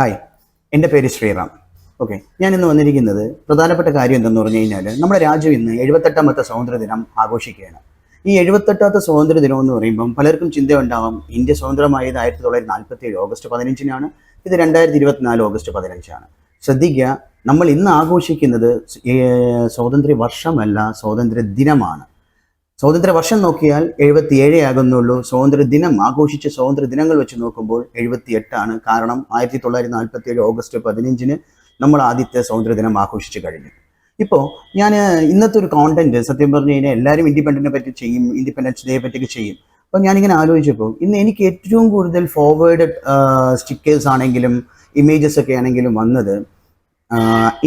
Hi എന്റെ പേര് Sriram. Okay ഞാൻ ഇന്ന് വന്നിരിക്കുന്നത് പ്രധാനപ്പെട്ട കാര്യം എന്തെന്ന് പറഞ്ഞു കഴിഞ്ഞാൽ നമ്മുടെ രാജ്യം ഇന്ന് എഴുപത്തെട്ടാമത്തെ സ്വാതന്ത്ര്യ ദിനം ആഘോഷിക്കുകയാണ്. ഈ എഴുപത്തെട്ടാമത്തെ സ്വാതന്ത്ര്യ ദിനം എന്ന് പറയുമ്പം പലർക്കും ചിന്തയുണ്ടാവാം ഇന്ത്യ സ്വതന്ത്രമായത് ആയിരത്തി തൊള്ളായിരത്തി നാൽപ്പത്തി ഏഴ് ഓഗസ്റ്റ് പതിനഞ്ചിനാണ് ഇത് രണ്ടായിരത്തി ഇരുപത്തിനാല് ഓഗസ്റ്റ് പതിനഞ്ചാണ്. ശ്രദ്ധിക്കുക നമ്മൾ ഇന്ന് ആഘോഷിക്കുന്നത് സ്വാതന്ത്ര്യ വർഷമല്ല സ്വാതന്ത്ര്യ ദിനമാണ് സ്വാതന്ത്ര്യ വർഷം നോക്കിയാൽ എഴുപത്തി ഏഴേ ആകുന്നുള്ളൂ. സ്വാതന്ത്ര്യ ദിനം ആഘോഷിച്ച സ്വാതന്ത്ര്യ ദിനങ്ങൾ വെച്ച് നോക്കുമ്പോൾ എഴുപത്തി എട്ടാണ് കാരണം ആയിരത്തി തൊള്ളായിരത്തി നാൽപ്പത്തി ഏഴ് ഓഗസ്റ്റ് പതിനഞ്ചിന് നമ്മൾ ആദ്യത്തെ സ്വാതന്ത്ര്യ ദിനം ആഘോഷിച്ച് കഴിഞ്ഞു. ഇപ്പോൾ ഞാൻ ഇന്നത്തെ ഒരു കോണ്ടന്റ് സത്യം പറഞ്ഞു കഴിഞ്ഞാൽ എല്ലാവരും ഇൻഡിപെൻഡന്റിനെ പറ്റി ചെയ്യും ഇൻഡിപെൻഡൻസ് ഡേയെ പറ്റി ചെയ്യും. അപ്പോൾ ഞാനിങ്ങനെ ആലോചിച്ചപ്പോൾ ഇന്ന് എനിക്ക് ഏറ്റവും കൂടുതൽ ഫോർവേഡ് സ്റ്റിക്കേഴ്സ് ആണെങ്കിലും ഇമേജസ് ഒക്കെ ആണെങ്കിലും വന്നത്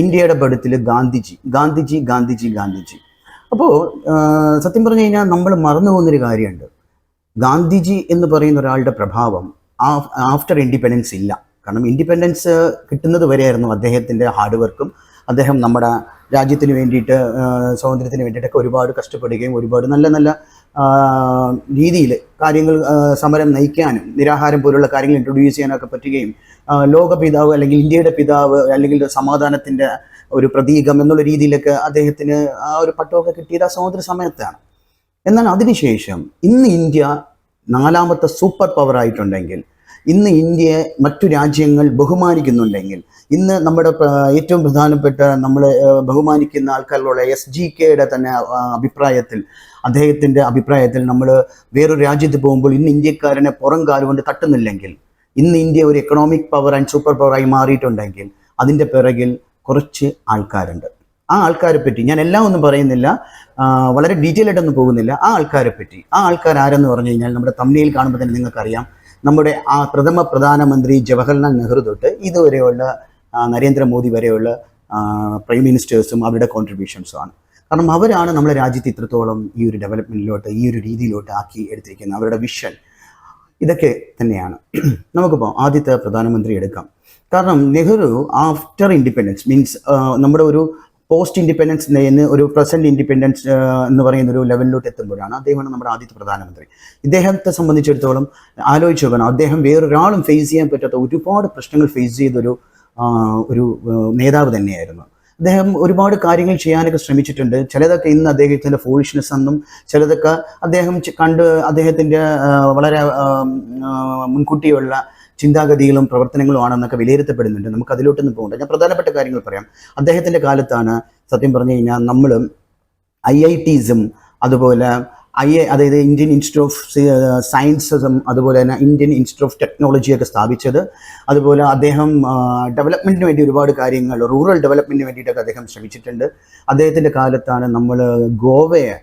ഇന്ത്യയുടെ ബടുത്തിൽ ഗാന്ധിജി. ഗാന്ധിജി ഗാന്ധിജി ഗാന്ധിജി. അപ്പോൾ സത്യം പറഞ്ഞു കഴിഞ്ഞാൽ നമ്മൾ മറന്നു പോകുന്നൊരു കാര്യമുണ്ട്. ഗാന്ധിജി എന്ന് പറയുന്ന ഒരാളുടെ പ്രഭാവം ആഫ്റ്റർ ഇൻഡിപെൻഡൻസ് ഇല്ല. കാരണം ഇൻഡിപെൻഡൻസ് കിട്ടുന്നത് വരെയായിരുന്നു അദ്ദേഹത്തിന്റെ ഹാർഡ് വർക്കും. അദ്ദേഹം നമ്മുടെ രാജ്യത്തിന് വേണ്ടിയിട്ട് സ്വാതന്ത്ര്യത്തിന് വേണ്ടിയിട്ടൊക്കെ ഒരുപാട് കഷ്ടപ്പെടുകയും ഒരുപാട് നല്ല നല്ല രീതിയിൽ കാര്യങ്ങൾ സമരം നയിക്കാനും നിരാഹാരം പോലുള്ള കാര്യങ്ങൾ ഇൻട്രൊഡ്യൂസ് ചെയ്യാനൊക്കെ പറ്റുകയും ലോക പിതാവ് അല്ലെങ്കിൽ ഇന്ത്യയുടെ പിതാവ് അല്ലെങ്കിൽ സമാധാനത്തിന്റെ ഒരു പ്രതീകം എന്നുള്ള രീതിയിലൊക്കെ അദ്ദേഹത്തിന് ആ ഒരു പട്ടമൊക്കെ കിട്ടിയത് ആ സ്വാതന്ത്ര്യ സമയത്താണ് എന്നാൽ അതിനുശേഷം ഇന്ന് ഇന്ത്യ നാലാമത്തെ സൂപ്പർ പവർ ആയിട്ടുണ്ടെങ്കിൽ ഇന്ന് ഇന്ത്യയെ മറ്റു രാജ്യങ്ങൾ ബഹുമാനിക്കുന്നുണ്ടെങ്കിൽ ഇന്ന് നമ്മുടെ ഏറ്റവും പ്രധാനപ്പെട്ട നമ്മൾ ബഹുമാനിക്കുന്ന ആൾക്കാരിലുള്ള എസ് ജി കെയുടെ തന്നെ അഭിപ്രായത്തിൽ അദ്ദേഹത്തിന്റെ അഭിപ്രായത്തിൽ നമ്മൾ വേറൊരു രാജ്യത്ത് പോകുമ്പോൾ ഇന്ന് ഇന്ത്യക്കാരനെ പുറം കാലുകൊണ്ട് തട്ടുന്നില്ലെങ്കിൽ ഇന്ന് ഇന്ത്യ ഒരു എക്കണോമിക് പവർ ആൻഡ് സൂപ്പർ പവറായി മാറിയിട്ടുണ്ടെങ്കിൽ അതിന്റെ പിറകിൽ കുറച്ച് ആൾക്കാരുണ്ട്. ആ ആൾക്കാരെ പറ്റി ഞാൻ എല്ലാം ഒന്നും പറയുന്നില്ല വളരെ ഡീറ്റെയിൽ ആയിട്ടൊന്നും പോകുന്നില്ല. ആ ആൾക്കാരെ പറ്റി ആ ആൾക്കാർ ആരെന്ന് പറഞ്ഞു കഴിഞ്ഞാൽ നമ്മുടെ തമ്മിയിൽ കാണുമ്പോൾ തന്നെ നിങ്ങൾക്കറിയാം. നമ്മുടെ ആ പ്രഥമ പ്രധാനമന്ത്രി ജവഹർലാൽ നെഹ്റു തൊട്ട് ഇതുവരെയുള്ള നരേന്ദ്രമോദി വരെയുള്ള പ്രൈം മിനിസ്റ്റേഴ്സും അവരുടെ കോൺട്രിബ്യൂഷൻസും ആണ്. കാരണം അവരാണ് നമ്മുടെ രാജ്യത്ത് ഇത്രത്തോളം ഈ ഒരു ഡെവലപ്മെന്റിലോട്ട് ഈ ഒരു രീതിയിലോട്ട് ആക്കി എടുത്തിരിക്കുന്നത്. അവരുടെ വിഷൻ ഇതൊക്കെ തന്നെയാണ്. നമുക്കിപ്പോൾ ആദ്യത്തെ പ്രധാനമന്ത്രി എടുക്കാം. കാരണം നെഹ്റു ആഫ്റ്റർ ഇൻഡിപെൻഡൻസ് മീൻസ് നമ്മുടെ ഒരു പോസ്റ്റ് ഇൻഡിപെൻഡൻസ് എന്ന് ഒരു പ്രസന്റ് ഇൻഡിപെൻഡൻസ് എന്ന് പറയുന്ന ഒരു ലെവലിലോട്ട് എത്തുമ്പോഴാണ് അദ്ദേഹമാണ് നമ്മുടെ ആദ്യത്തെ പ്രധാനമന്ത്രി. ഇദ്ദേഹത്തെ സംബന്ധിച്ചിടത്തോളം ആലോചിച്ച് നോക്കണം. അദ്ദേഹം വേറൊരാളും ഫേസ് ചെയ്യാൻ പറ്റാത്ത ഒരുപാട് പ്രശ്നങ്ങൾ ഫേസ് ചെയ്തൊരു ഒരു നേതാവ് തന്നെയായിരുന്നു. അദ്ദേഹം ഒരുപാട് കാര്യങ്ങൾ ചെയ്യാനൊക്കെ ശ്രമിച്ചിട്ടുണ്ട്. ചിലതൊക്കെ ഇന്ന് അദ്ദേഹത്തിന്റെ ഫോളിഷ്നെസ് എന്നും ചിലതൊക്കെ അദ്ദേഹം കണ്ട് അദ്ദേഹത്തിന്റെ വളരെ മുൻകൂട്ടിയുള്ള ചിന്താഗതികളും പ്രവർത്തനങ്ങളും ആണെന്നൊക്കെ വിലയിരുത്തപ്പെടുന്നുണ്ട്. നമുക്ക് അതിലോട്ടൊന്നും പോകണ്ട. ഞാൻ പ്രധാനപ്പെട്ട കാര്യങ്ങൾ പറയാം. അദ്ദേഹത്തിന്റെ കാലത്താണ് സത്യം പറഞ്ഞു കഴിഞ്ഞാൽ നമ്മളും ഐ ഐ ടീസും അതുപോലെ ഐ എ അതായത് ഇന്ത്യൻ ഇൻസ്റ്റിറ്റ്യൂട്ട് ഓഫ് സയൻസസും അതുപോലെ തന്നെ ഇന്ത്യൻ ഇൻസ്റ്റിറ്റ്യൂട്ട് ഓഫ് ടെക്നോളജിയൊക്കെ സ്ഥാപിച്ചത്. അതുപോലെ അദ്ദേഹം ഡെവലപ്മെന്റിന് വേണ്ടി ഒരുപാട് കാര്യങ്ങൾ റൂറൽ ഡെവലപ്മെന്റിന് വേണ്ടിയിട്ടൊക്കെ അദ്ദേഹം ശ്രമിച്ചിട്ടുണ്ട്. അദ്ദേഹത്തിന്റെ കാലത്താണ് നമ്മൾ ഗോവയെ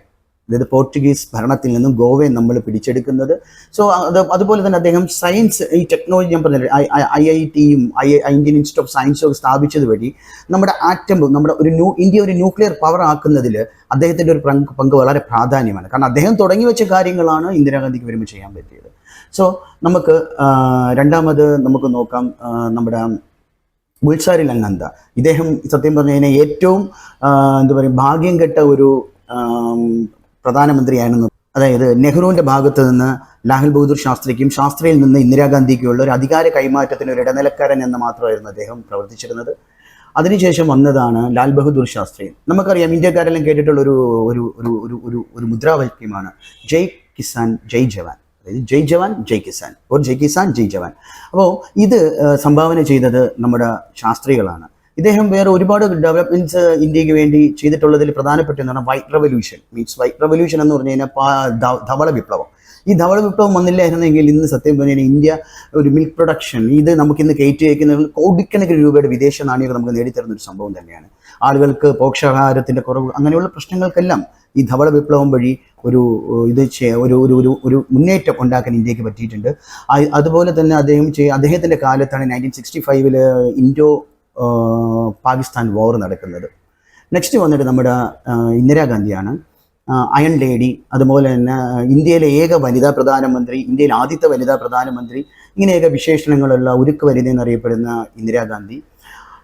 അതായത് പോർച്ചുഗീസ് ഭരണത്തിൽ നിന്നും ഗോവയെ നമ്മൾ പിടിച്ചെടുക്കുന്നത്. സോ അത് അതുപോലെ തന്നെ അദ്ദേഹം സയൻസ് ഈ ടെക്നോളജി ഞാൻ പറഞ്ഞില്ലേ ഐ ഐ ടിയും ഐ ഇന്ത്യൻ ഇൻസ്റ്റിറ്റ്യൂട്ട് ഓഫ് സയൻസും ഒക്കെ സ്ഥാപിച്ചത് വഴി നമ്മുടെ ആറ്റം നമ്മുടെ ഒരു ന്യൂ ഇന്ത്യ ഒരു ന്യൂക്ലിയർ പവർ ആക്കുന്നതിൽ അദ്ദേഹത്തിന്റെ ഒരു പങ്ക് പങ്ക് വളരെ പ്രാധാന്യമാണ്. കാരണം അദ്ദേഹം തുടങ്ങി വെച്ച കാര്യങ്ങളാണ് ഇന്ദിരാഗാന്ധിക്ക് വരുമ്പോൾ ചെയ്യാൻ പറ്റിയത്. സോ നമുക്ക് രണ്ടാമത് നമുക്ക് നോക്കാം നമ്മുടെ ഗുൽസാരി ലങ്ങന്ത ഇദ്ദേഹം സത്യം പറഞ്ഞു കഴിഞ്ഞാൽ ഏറ്റവും എന്താ പറയുക ഭാഗ്യം കെട്ട ഒരു ആം, പ്രധാനമന്ത്രിയാണെന്ന് അതായത് നെഹ്റുവിന്റെ ഭാഗത്ത് നിന്ന് ലാഹുൽ ബഹദൂർ ശാസ്ത്രിക്കും ശാസ്ത്രിയിൽ നിന്ന് ഇന്ദിരാഗാന്ധിക്കുമുള്ള ഒരു അധികാര കൈമാറ്റത്തിന് ഒരു ഇടനിലക്കാരൻ എന്ന് മാത്രമായിരുന്നു അദ്ദേഹം പ്രവർത്തിച്ചിരുന്നത്. അതിനുശേഷം വന്നതാണ് ലാൽ ബഹദൂർ ശാസ്ത്രി. നമുക്കറിയാം ഇന്ത്യക്കാരെല്ലാം കേട്ടിട്ടുള്ള ഒരു ഒരു ഒരു ഒരു ഒരു ഒരു മുദ്രാവാക്യമാണ്. ജയ് കിസാൻ ജയ് ജവാൻ. അതായത് ജയ് ജവാൻ ജയ് കിസാൻ. ഓർ ജയ് കിസാൻ ജയ് ജവാൻ. അപ്പോൾ ഇത് സംഭാവന ചെയ്തത് നമ്മുടെ ശാസ്ത്രികളാണ്. ഇദ്ദേഹം വേറെ ഒരുപാട് ഡെവലപ്മെന്റ്സ് ഇന്ത്യയ്ക്ക് വേണ്ടി ചെയ്തിട്ടുള്ളതിൽ പ്രധാനപ്പെട്ട എന്താണ് white revolution means white revolution എന്ന് പറഞ്ഞു കഴിഞ്ഞാൽ ധവള വിപ്ലവം. ഈ ധവള വിപ്ലവം വന്നില്ലായിരുന്നെങ്കിൽ ഇന്ന് സത്യം പറഞ്ഞാൽ ഇന്ത്യ ഒരു മിൽക്ക് പ്രൊഡക്ഷൻ ഇത് നമുക്ക് ഇന്ന് കയറ്റി വയ്ക്കുന്ന കോടിക്കണക്കിന് രൂപയുടെ വിദേശ നാണ്യങ്ങൾ നമുക്ക് നേടിത്തരുന്ന ഒരു സംഭവം തന്നെയാണ്. ആളുകൾക്ക് പോഷകാഹാരത്തിന്റെ കുറവ് അങ്ങനെയുള്ള പ്രശ്നങ്ങൾക്കെല്ലാം ഈ ധവള വിപ്ലവം വഴി ഒരു ഇത് ഒരു ഒരു ഒരു ഒരു മുന്നേറ്റം ഉണ്ടാക്കാൻ ഇന്ത്യയ്ക്ക് പറ്റിയിട്ടുണ്ട്. അതുപോലെ തന്നെ അദ്ദേഹം അദ്ദേഹത്തിന്റെ കാലത്താണ് നയന്റീൻ സിക്സ്റ്റി ഫൈവിൽ ഇൻഡോ പാകിസ്ഥാൻ വോർ നടക്കുന്നത്. നെക്സ്റ്റ് വന്നിട്ട് നമ്മുടെ ഇന്ദിരാഗാന്ധിയാണ്. അയൺ ലേഡി അതുപോലെ തന്നെ ഇന്ത്യയിലെ ഏക വനിതാ പ്രധാനമന്ത്രി ഇന്ത്യയിലെ ആദ്യത്തെ വനിതാ പ്രധാനമന്ത്രി ഇങ്ങനെയൊക്കെ വിശേഷണങ്ങളുള്ള ഉരുക്ക് വനിത എന്നറിയപ്പെടുന്ന ഇന്ദിരാഗാന്ധി.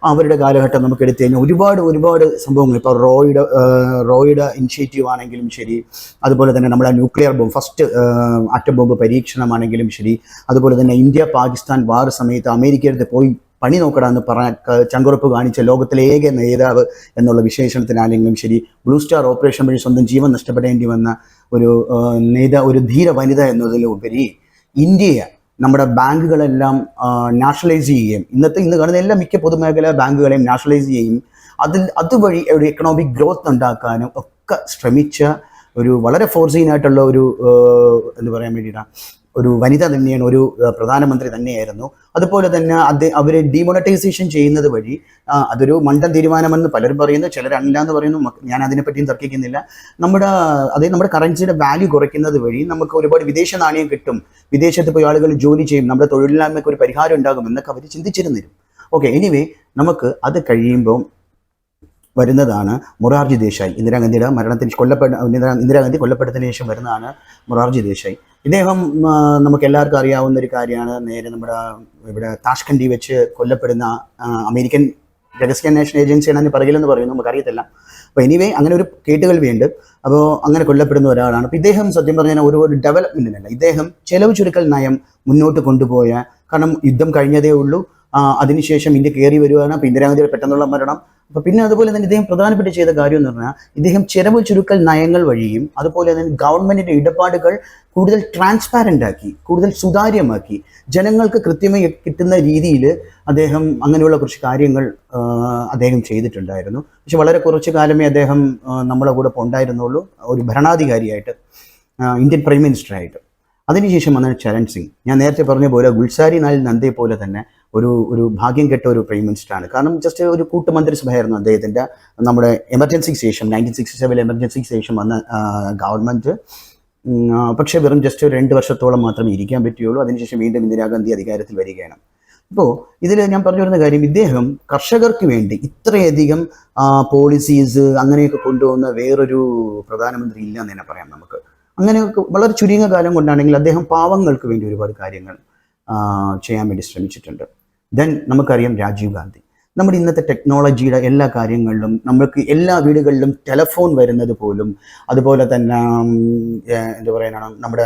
അവരുടെ കാലഘട്ടം നമുക്ക് എടുത്തു കഴിഞ്ഞാൽ ഒരുപാട് ഒരുപാട് സംഭവങ്ങൾ. ഇപ്പോൾ റോയുടെ റോയുടെ ഇനിഷ്യേറ്റീവ് ആണെങ്കിലും ശരി അതുപോലെ തന്നെ നമ്മുടെ nuclear bomb first atom bomb പരീക്ഷണമാണെങ്കിലും ശരി അതുപോലെ തന്നെ ഇന്ത്യ പാകിസ്ഥാൻ വാർ സമയത്ത് അമേരിക്കയുടെ പോയി പണി നോക്കടാ എന്ന് പറഞ്ഞ ചങ്കുറപ്പ് കാണിച്ച ലോകത്തിലെ ഏക നേതാവ് എന്നുള്ള വിശേഷണത്തിനാണെങ്കിലും ശരി ബ്ലൂ സ്റ്റാർ ഓപ്പറേഷൻ വഴി സ്വന്തം ജീവൻ നഷ്ടപ്പെടേണ്ടി വന്ന ഒരു നേതാ ഒരു ധീര വനിത എന്നതിലുപരി ഇന്ത്യയെ നമ്മുടെ ബാങ്കുകളെല്ലാം നാഷണലൈസ് ചെയ്യുകയും ഇന്നത്തെ ഇന്ന് കാണുന്ന എല്ലാ മിക്ക പൊതുമേഖലാ ബാങ്കുകളെയും നാഷണലൈസ് ചെയ്യും അതിൽ അതുവഴി ഒരു എക്കണോമിക് ഗ്രോത്ത് ഉണ്ടാക്കാനും ഒക്കെ ശ്രമിച്ച ഒരു വളരെ ഫോർസീൻ ആയിട്ടുള്ള ഒരു എന്ന് പറയാൻ വേണ്ടിയിട്ടാണ് ഒരു വനിത തന്നെയാണ് ഒരു പ്രധാനമന്ത്രി തന്നെയായിരുന്നു. അതുപോലെ തന്നെ അത് അവരെ ഡിമോണറ്റൈസേഷൻ ചെയ്യുന്നത് വഴി അതൊരു മണ്ടൻ തീരുമാനമെന്ന് പലരും പറയുന്നു ചിലരല്ല എന്ന് പറയുന്നു ഞാൻ അതിനെപ്പറ്റിയും തർക്കിക്കുന്നില്ല. നമ്മുടെ അതായത് നമ്മുടെ കറൻസിയുടെ വാല്യൂ കുറയ്ക്കുന്നത് വഴി നമുക്ക് ഒരുപാട് വിദേശ നാണയം കിട്ടും. വിദേശത്ത് പോയി ആളുകൾ ജോലി ചെയ്യും നമ്മുടെ തൊഴിലില്ലായ്മയ്ക്ക് ഒരു പരിഹാരം ഉണ്ടാകും എന്നൊക്കെ അവർ ചിന്തിച്ചിരുന്നിരും ഓക്കെ എനിവേ നമുക്ക് അത് കഴിയുമ്പോൾ വരുന്നതാണ് മൊറാർജി ദേശായി. ഇന്ദിരാഗാന്ധിയുടെ മരണത്തിന് കൊല്ലപ്പെട്ട ഇന്ദിരാ ഇന്ദിരാഗാന്ധി കൊല്ലപ്പെട്ടതിന് ശേഷം വരുന്നതാണ് മൊറാർജി ദേശായി. ഇദ്ദേഹം നമുക്ക് എല്ലാവർക്കും അറിയാവുന്ന ഒരു കാര്യമാണ്. നേരെ നമ്മുടെ ഇവിടെ താഷ്കണ്ടി വെച്ച് കൊല്ലപ്പെടുന്ന അമേരിക്കൻ രഹസ്യാന്വേഷണ ഏജൻസിയാണ് അതിന് പറയില്ലെന്ന് പറയുന്നു. നമുക്കറിയത്തില്ല. അപ്പോൾ എനിവേ അങ്ങനെ ഒരു കേട്ടുകൾ കേട്ടുകേൾവിയുണ്ട് അപ്പോൾ അങ്ങനെ കൊല്ലപ്പെടുന്ന ഒരാളാണ്. അപ്പോൾ ഇദ്ദേഹം സത്യം പറഞ്ഞാൽ ഒരു ഒരു ഡെവലപ്മെന്റിനല്ല ഇദ്ദേഹം ചെലവ് ചുരുക്കൽ നയം മുന്നോട്ട് കൊണ്ടുപോയ കാരണം യുദ്ധം കഴിഞ്ഞതേ ഉള്ളൂ. അതിനുശേഷം ഇന്ത്യ കയറി വരുവാണ്. അപ്പോൾ ഇന്ദിരാഗാന്ധിയുടെ പെട്ടെന്നുള്ള മരണം. അപ്പോൾ പിന്നെ അതുപോലെ തന്നെ ഇദ്ദേഹം പ്രധാനപ്പെട്ട ചെയ്ത കാര്യം എന്ന് പറഞ്ഞാൽ ഇദ്ദേഹം ചെലവ് ചുരുക്കൽ നയങ്ങൾ വഴിയും അതുപോലെ തന്നെ ഗവൺമെന്റിന്റെ ഇടപാടുകൾ കൂടുതൽ ട്രാൻസ്പാരന്റ് ആക്കി കൂടുതൽ സുതാര്യമാക്കി ജനങ്ങൾക്ക് കൃത്യമായി കിട്ടുന്ന രീതിയിൽ അദ്ദേഹം അങ്ങനെയുള്ള കുറച്ച് കാര്യങ്ങൾ അദ്ദേഹം ചെയ്തിട്ടുണ്ടായിരുന്നു. പക്ഷെ വളരെ കുറച്ച് കാലമേ അദ്ദേഹം നമ്മളെ കൂടെ ഉണ്ടായിരുന്നുള്ളൂ ഒരു ഭരണാധികാരിയായിട്ട് ഇന്ത്യൻ പ്രൈം മിനിസ്റ്ററായിട്ട് അതിനുശേഷം വന്നാണ് ചരൺ സിംഗ്. ഞാൻ നേരത്തെ പറഞ്ഞ പോലെ ഗുൽസാരി നാൽ നന്ദയെ പോലെ തന്നെ ഒരു ഒരു ഭാഗ്യം കെട്ട ഒരു പ്രൈം മിനിസ്റ്ററാണ് കാരണം ജസ്റ്റ് ഒരു കൂട്ടുമന്ത്രിസഭയായിരുന്നു അദ്ദേഹത്തിന്റെ നമ്മുടെ എമർജൻസിക്ക് ശേഷം നയന്റീൻ സിക്സ്റ്റി സെവൻ എമർജൻസിക്ക് ശേഷം വന്ന ഗവൺമെന്റ് പക്ഷേ വെറും ജസ്റ്റ് ഒരു രണ്ട് വർഷത്തോളം മാത്രമേ ഇരിക്കാൻ പറ്റുകയുള്ളൂ. അതിനുശേഷം വീണ്ടും ഇന്ദിരാഗാന്ധി അധികാരത്തിൽ വരികയാണ്. അപ്പോൾ ഇതിൽ ഞാൻ പറഞ്ഞു വരുന്ന കാര്യം ഇദ്ദേഹം കർഷകർക്ക് വേണ്ടി ഇത്രയധികം പോളിസീസ് അങ്ങനെയൊക്കെ കൊണ്ടുവന്ന വേറൊരു പ്രധാനമന്ത്രി ഇല്ല എന്ന് തന്നെ പറയാം നമുക്ക്. അങ്ങനെയൊക്കെ വളരെ ചുരുങ്ങിയ കാലം കൊണ്ടാണെങ്കിൽ അദ്ദേഹം പാവങ്ങൾക്ക് വേണ്ടി ഒരുപാട് കാര്യങ്ങൾ ചെയ്യാൻ വേണ്ടി ശ്രമിച്ചിട്ടുണ്ട്. ദെൻ നമുക്കറിയാം രാജീവ് ഗാന്ധി. നമ്മുടെ ഇന്നത്തെ ടെക്നോളജിയുടെ എല്ലാ കാര്യങ്ങളിലും നമുക്ക് എല്ലാ വീടുകളിലും ടെലഫോൺ വരുന്നത് പോലും അതുപോലെ തന്നെ എന്താ പറയാനാണ് നമ്മുടെ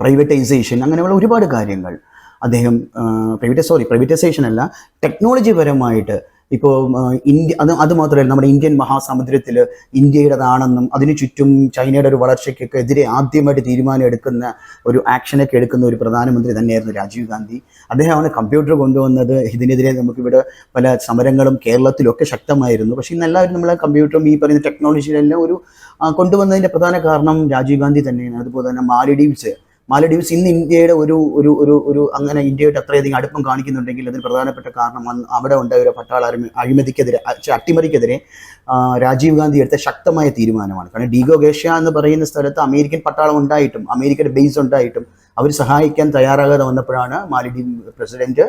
പ്രൈവറ്റൈസേഷൻ അങ്ങനെയുള്ള ഒരുപാട് കാര്യങ്ങൾ അദ്ദേഹം പ്രൈവറ്റ് സോറി പ്രൈവറ്റൈസേഷൻ അല്ല ടെക്നോളജി പരമായിട്ട് ഇപ്പോൾ ഇന്ത്യ അത് അത് മാത്രമല്ല നമ്മുടെ ഇന്ത്യൻ മഹാസമുദ്രത്തിൽ ഇന്ത്യയുടേതാണെന്നും അതിനു ചുറ്റും ചൈനയുടെ ഒരു വളർച്ചയ്ക്കൊക്കെ എതിരെ ആദ്യമായിട്ട് തീരുമാനം എടുക്കുന്ന ഒരു ആക്ഷനൊക്കെ എടുക്കുന്ന ഒരു പ്രധാനമന്ത്രി തന്നെയായിരുന്നു രാജീവ് ഗാന്ധി. അദ്ദേഹമാണ് കമ്പ്യൂട്ടർ കൊണ്ടുവന്നത്. ഇതിനെതിരെ നമുക്കിവിടെ പല സമരങ്ങളും കേരളത്തിലൊക്കെ ശക്തമായിരുന്നു. പക്ഷേ ഇന്ന് എല്ലാവരും നമ്മളെ കമ്പ്യൂട്ടറും ഈ പറയുന്ന ടെക്നോളജിയിലെല്ലാം ഒരു കൊണ്ടുവന്നതിന്റെ പ്രധാന കാരണം രാജീവ് ഗാന്ധി തന്നെയാണ്. അതുപോലെ തന്നെ മാലഡീവ്സ് മാലഡീവ്സ് ഇന്ന് ഇന്ത്യയുടെ ഒരു ഒരു ഒരു ഒരു അങ്ങനെ ഇന്ത്യയുടെ അത്രയധികം അടുപ്പം കാണിക്കുന്നുണ്ടെങ്കിൽ അതിന് പ്രധാനപ്പെട്ട കാരണം അവിടെ ഉണ്ടായ ഒരു പട്ടാള അഴിമ- അഴിമതിക്കെതിരെ അട്ടിമറിക്കെതിരെ രാജീവ് ഗാന്ധി എടുത്ത ശക്തമായ തീരുമാനമാണ്. കാരണം ഡിഗോ ഗേഷ്യ എന്ന് പറയുന്ന സ്ഥലത്ത് അമേരിക്കൻ പട്ടാളം ഉണ്ടായിട്ടും അമേരിക്കയുടെ ബേസ് ഉണ്ടായിട്ടും അവർ സഹായിക്കാൻ തയ്യാറാകാതെ വന്നപ്പോഴാണ് മാലഡീവ് പ്രസിഡന്റ്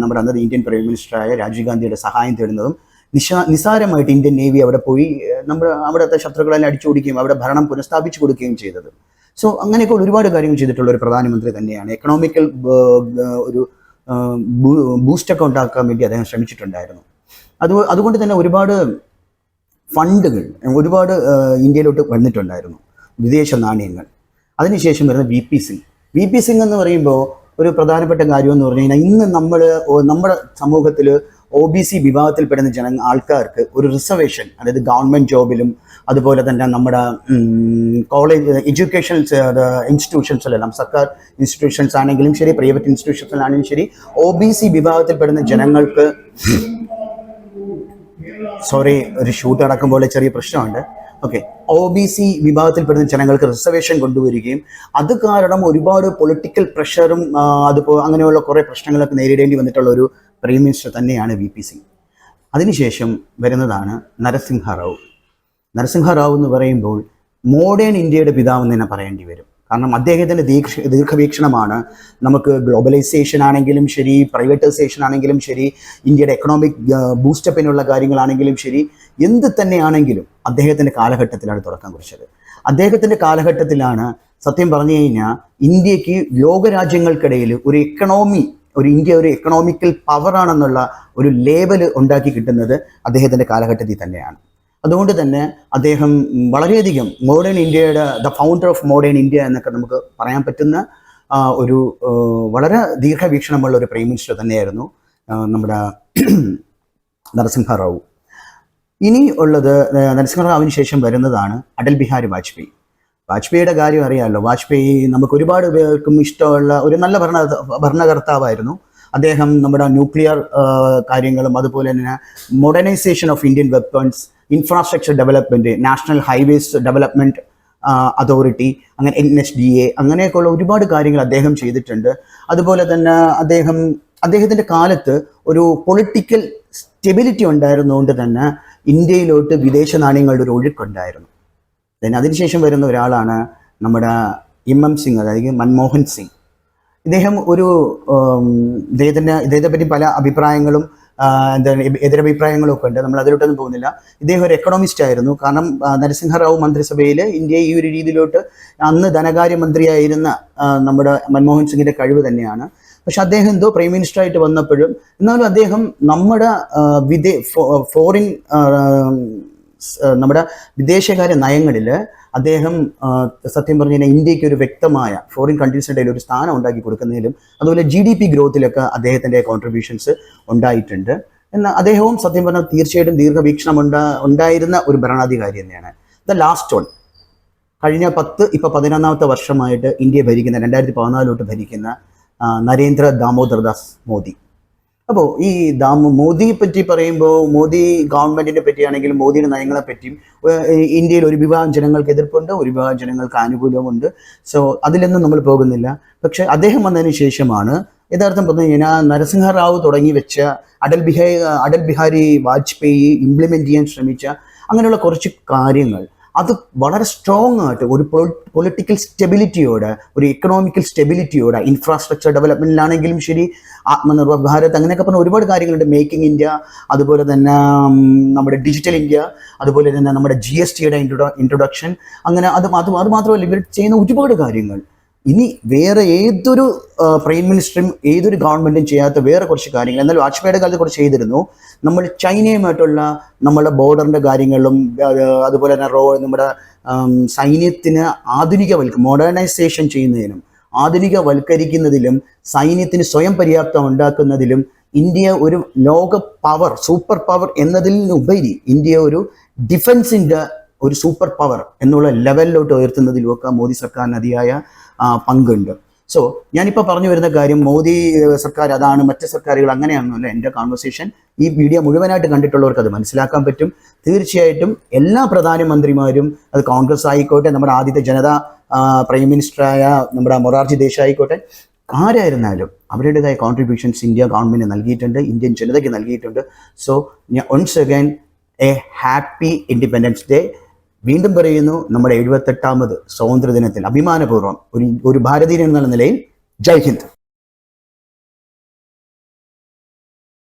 നമ്മുടെ അന്നത്തെ ഇന്ത്യൻ പ്രൈം മിനിസ്റ്ററായ രാജീവ് ഗാന്ധിയുടെ സഹായം തേടുന്നതും നിശാ നിസാരമായിട്ട് ഇന്ത്യൻ നേവി അവിടെ പോയി നമ്മുടെ അവിടുത്തെ ശത്രുക്കളെല്ലാം അടിച്ചോടിക്കുകയും അവിടെ ഭരണം പുനഃസ്ഥാപിച്ചു കൊടുക്കുകയും ചെയ്തത്. സോ അങ്ങനെയൊക്കെ ഒരുപാട് കാര്യങ്ങൾ ചെയ്തിട്ടുള്ള ഒരു പ്രധാനമന്ത്രി തന്നെയാണ്. എക്കണോമിക്കൽ ഒരു ബൂസ്റ്റൊക്കെ ഉണ്ടാക്കാൻ വേണ്ടി അദ്ദേഹം ശ്രമിച്ചിട്ടുണ്ടായിരുന്നു. അത് അതുകൊണ്ട് തന്നെ ഒരുപാട് ഫണ്ടുകൾ ഒരുപാട് ഇന്ത്യയിലോട്ട് വന്നിട്ടുണ്ടായിരുന്നു. വിദേശ നാണയങ്ങൾ. അതിനുശേഷം വരുന്ന V P Singh. V P Singh എന്ന് പറയുമ്പോൾ ഒരു പ്രധാനപ്പെട്ട കാര്യം എന്ന് പറഞ്ഞു കഴിഞ്ഞാൽ ഇന്ന് നമ്മൾ നമ്മുടെ സമൂഹത്തിൽ ഒ ബി സി വിഭാഗത്തിൽപ്പെടുന്ന ജന ആൾക്കാർക്ക് ഒരു റിസർവേഷൻ അതായത് ഗവൺമെന്റ് ജോബിലും അതുപോലെ തന്നെ നമ്മുടെ കോളേജ് എഡ്യൂക്കേഷൻ ഇൻസ്റ്റിറ്റ്യൂഷൻസിലെല്ലാം സർക്കാർ ഇൻസ്റ്റിറ്റ്യൂഷൻസ് ആണെങ്കിലും ശരി പ്രൈവറ്റ് ഇൻസ്റ്റിറ്റ്യൂഷൻസിലാണെങ്കിലും ശരി ഒ ബി സി വിഭാഗത്തിൽപ്പെടുന്ന ജനങ്ങൾക്ക് സോറി ഒരു ഷൂട്ട് അടക്കം പോലെ ചെറിയ പ്രശ്നമുണ്ട്. ഓക്കെ ഒ ബി സി വിഭാഗത്തിൽപ്പെടുന്ന ജനങ്ങൾക്ക് റിസർവേഷൻ കൊണ്ടുവരികയും അത് കാരണം ഒരുപാട് പൊളിറ്റിക്കൽ പ്രഷറും അതുപോ അങ്ങനെയുള്ള കുറേ പ്രശ്നങ്ങളൊക്കെ നേരിടേണ്ടി വന്നിട്ടുള്ള ഒരു പ്രൈം മിനിസ്റ്റർ തന്നെയാണ് വി പി സിംഗ് അതിനുശേഷം വരുന്നതാണ് നരസിംഹറാവു നരസിംഹറാവു എന്ന് പറയുമ്പോൾ മോഡേൺ ഇന്ത്യയുടെ പിതാവ് എന്ന് തന്നെ പറയേണ്ടി വരും. കാരണം അദ്ദേഹത്തിന്റെ ദീക്ഷ ദീർഘവീക്ഷണമാണ് നമുക്ക് ഗ്ലോബലൈസേഷൻ ആണെങ്കിലും ശരി പ്രൈവറ്റൈസേഷൻ ആണെങ്കിലും ശരി ഇന്ത്യയുടെ എക്കണോമിക് ബൂസ്റ്റപ്പിനുള്ള കാര്യങ്ങളാണെങ്കിലും ശരി എന്ത് തന്നെയാണെങ്കിലും അദ്ദേഹത്തിന്റെ കാലഘട്ടത്തിലാണ് തുടക്കം കുറിച്ചത്. അദ്ദേഹത്തിന്റെ കാലഘട്ടത്തിലാണ് സത്യം പറഞ്ഞു കഴിഞ്ഞാൽ ഇന്ത്യയ്ക്ക് ലോകരാജ്യങ്ങൾക്കിടയിൽ ഒരു എക്കണോമി ഒരു ഇന്ത്യ ഒരു എക്കണോമിക്കൽ പവറാണെന്നുള്ള ഒരു ലേബൽ ഉണ്ടാക്കി കിട്ടുന്നത് അദ്ദേഹത്തിന്റെ കാലഘട്ടത്തിൽ തന്നെയാണ്. അതുകൊണ്ട് തന്നെ അദ്ദേഹം വളരെയധികം മോഡേൺ ഇന്ത്യയുടെ the founder of modern India എന്നൊക്കെ നമുക്ക് പറയാൻ പറ്റുന്ന ഒരു വളരെ ദീർഘവീക്ഷണമുള്ള ഒരു പ്രൈം മിനിസ്റ്റർ തന്നെയായിരുന്നു നമ്മുടെ നരസിംഹ റാവു. ഇനി ഉള്ളത് നരസിംഹറാവിന് ശേഷം വരുന്നതാണ് അടൽ ബിഹാരി വാജ്പേയി. വാജ്പേയിയുടെ കാര്യം അറിയാമല്ലോ വാജ്പേയി നമുക്ക് ഒരുപാട് പേർക്കും ഇഷ്ടമുള്ള ഒരു നല്ല ഭരണ ഭരണകർത്താവായിരുന്നു. അദ്ദേഹം നമ്മുടെ ന്യൂക്ലിയർ കാര്യങ്ങളും അതുപോലെ തന്നെ modernisation of Indian weapons infrastructure development national highways development authority അങ്ങനെ എൻ എസ് ഡി എ അങ്ങനെയൊക്കെയുള്ള ഒരുപാട് കാര്യങ്ങൾ അദ്ദേഹം ചെയ്തിട്ടുണ്ട്. അതുപോലെ തന്നെ അദ്ദേഹം അദ്ദേഹത്തിന്റെ കാലത്ത് ഒരു പൊളിറ്റിക്കൽ സ്റ്റെബിലിറ്റി ഉണ്ടായിരുന്നുകൊണ്ട് തന്നെ ഇന്ത്യയിലോട്ട് വിദേശ നാണയങ്ങളുടെ ഒരു ഒഴുക്കുണ്ടായിരുന്നു ദെൻ അതിനുശേഷം വരുന്ന ഒരാളാണ് നമ്മുടെ എം എം സിംഗ് അതായത് മൻമോഹൻ സിംഗ്. ഇദ്ദേഹം ഒരു ഇദ്ദേഹത്തിന്റെ ഇദ്ദേഹത്തെ പറ്റി പല അഭിപ്രായങ്ങളും എന്താണ് എതിരഭിപ്രായങ്ങളൊക്കെ ഉണ്ട്. നമ്മൾ അതിലോട്ടൊന്നും പോകുന്നില്ല. ഇദ്ദേഹം ഒരു എക്കണോമിസ്റ്റ് ആയിരുന്നു. കാരണം നരസിംഹറാവു മന്ത്രിസഭയിൽ ഇന്ത്യയെ ഈ ഒരു രീതിയിലോട്ട് അന്ന് ധനകാര്യമന്ത്രിയായിരുന്ന നമ്മുടെ മൻമോഹൻ സിംഗിന്റെ കഴിവ് തന്നെയാണ്. പക്ഷെ അദ്ദേഹം എന്തോ പ്രൈം മിനിസ്റ്റർ ആയിട്ട് വന്നപ്പോഴും എന്നാലും അദ്ദേഹം നമ്മുടെ വിദേ ഫോറിൻ നമ്മുടെ വിദേശകാര്യ നയങ്ങളിൽ അദ്ദേഹം സത്യം പറഞ്ഞു കഴിഞ്ഞാൽ ഇന്ത്യയ്ക്ക് ഒരു വ്യക്തമായ ഫോറിൻ കൺട്രീസിന്റെ ഇടയിൽ ഒരു സ്ഥാനം ഉണ്ടാക്കി കൊടുക്കുന്നതിലും അതുപോലെ ജി ഡി പി ഗ്രോത്തിലൊക്കെ അദ്ദേഹത്തിന്റെ കോൺട്രിബ്യൂഷൻസ് ഉണ്ടായിട്ടുണ്ട്. എന്നാൽ അദ്ദേഹവും സത്യം പറഞ്ഞാൽ തീർച്ചയായിട്ടും ദീർഘവീക്ഷണം ഉണ്ടാ ഉണ്ടായിരുന്ന ഒരു ഭരണാധികാരി തന്നെയാണ്. The last one. കഴിഞ്ഞ പത്ത് ഇപ്പൊ പതിനൊന്നാമത്തെ വർഷമായിട്ട് ഇന്ത്യ ഭരിക്കുന്ന രണ്ടായിരത്തി പതിനാലിലോട്ട് ഭരിക്കുന്ന നരേന്ദ്ര ദാമോദർ ദാസ് മോദി. അപ്പോൾ ഈ ദാമോ മോദിയെ പറ്റി പറയുമ്പോൾ മോദി ഗവൺമെന്റിനെ പറ്റിയാണെങ്കിലും മോദിയുടെ നയങ്ങളെ പറ്റിയും ഇന്ത്യയിൽ ഒരു വിഭാഗം ജനങ്ങൾക്ക് എതിർപ്പുണ്ട് ഒരു വിഭാഗം ജനങ്ങൾക്ക് ആനുകൂല്യമുണ്ട് സോ അതിലൊന്നും നമ്മൾ പോകുന്നില്ല. പക്ഷെ അദ്ദേഹം വന്നതിന് ശേഷമാണ് യഥാർത്ഥം പറഞ്ഞു കഴിഞ്ഞാൽ നരസിംഹ റാവു തുടങ്ങി വെച്ച അടൽ ബിഹാരി അടൽ ബിഹാരി വാജ്പേയി ഇംപ്ലിമെന്റ് ചെയ്യാൻ ശ്രമിച്ച അങ്ങനെയുള്ള കുറച്ച് കാര്യങ്ങൾ. അത് വളരെ സ്ട്രോങ് ആയിട്ട് ഒരു പൊളിറ്റിക്കൽ സ്റ്റെബിലിറ്റിയോടെ ഒരു ഇക്കണോമിക്കൽ സ്റ്റെബിലിറ്റിയോടെ ഇൻഫ്രാസ്ട്രക്ചർ ഡെവലപ്മെന്റിലാണെങ്കിലും ശരി ആത്മനിർഭർ ഭാരത് അങ്ങനെയൊക്കെ പറഞ്ഞ ഒരുപാട് കാര്യങ്ങളുണ്ട്. മേക്കിംഗ് ഇന്ത്യ അതുപോലെ തന്നെ നമ്മുടെ ഡിജിറ്റൽ ഇന്ത്യ അതുപോലെ തന്നെ നമ്മുടെ ജി എസ് ടിയുടെ ഇൻട്രൊഡക്ഷൻ അങ്ങനെ അത് അത് മാത്രമല്ല ഇവർ ചെയ്യുന്ന ഒരുപാട് കാര്യങ്ങൾ. ഇനി വേറെ ഏതൊരു പ്രൈം മിനിസ്റ്ററും ഏതൊരു ഗവൺമെന്റും ചെയ്യാത്ത വേറെ കുറച്ച് കാര്യങ്ങൾ. എന്നാൽ വാജ്പേയിയുടെ കാലത്ത് കുറച്ച് ചെയ്തിരുന്നു. നമ്മൾ ചൈനയുമായിട്ടുള്ള നമ്മുടെ ബോർഡറിന്റെ കാര്യങ്ങളും അതുപോലെ തന്നെ റോ നമ്മുടെ സൈന്യത്തിന് ആധുനികവൽക്ക മോഡേണൈസേഷൻ ചെയ്യുന്നതിനും ആധുനികവൽക്കരിക്കുന്നതിലും സൈന്യത്തിന് സ്വയം പര്യാപ്തം ഉണ്ടാക്കുന്നതിലും ഇന്ത്യ ഒരു ലോക പവർ സൂപ്പർ പവർ എന്നതിൽ നിന്നുപരി ഇന്ത്യ ഒരു ഡിഫൻസിന്റെ ഒരു സൂപ്പർ പവർ എന്നുള്ള ലെവലിലോട്ട് ഉയർത്തുന്നതിലുമൊക്കെ മോദി സർക്കാരിന് അതിയായ പങ്കുണ്ട്. സോ ഞാനിപ്പോൾ പറഞ്ഞു വരുന്ന കാര്യം മോദി സർക്കാർ അതാണ് മറ്റ് സർക്കാരുകൾ അങ്ങനെയാണെന്നല്ല എന്റെ കോൺവെർസേഷൻ ഈ വീഡിയോ മുഴുവനായിട്ട് കണ്ടിട്ടുള്ളവർക്ക് അത് മനസ്സിലാക്കാൻ പറ്റും. തീർച്ചയായിട്ടും എല്ലാ പ്രധാനമന്ത്രിമാരും അത് കോൺഗ്രസ് ആയിക്കോട്ടെ നമ്മുടെ ആദ്യത്തെ ജനതാ പ്രൈം മിനിസ്റ്ററായ നമ്മുടെ മൊറാർജി ദേശായി ആയിക്കോട്ടെ ആരായിരുന്നാലും അവരുടേതായ കോൺട്രിബ്യൂഷൻസ് ഇന്ത്യ ഗവൺമെന്റ് നൽകിയിട്ടുണ്ട് ഇന്ത്യൻ ജനതയ്ക്ക് നൽകിയിട്ടുണ്ട്. So once again a happy independence day വീണ്ടും പറയുന്നു നമ്മുടെ എഴുപത്തെട്ടാമത് സ്വാതന്ത്ര്യ ദിനത്തിൽ അഭിമാനപൂർവം ഒരു ഒരു ഭാരതീയൻ എന്നുള്ള നിലയിൽ ജയ് ഹിന്ദ്.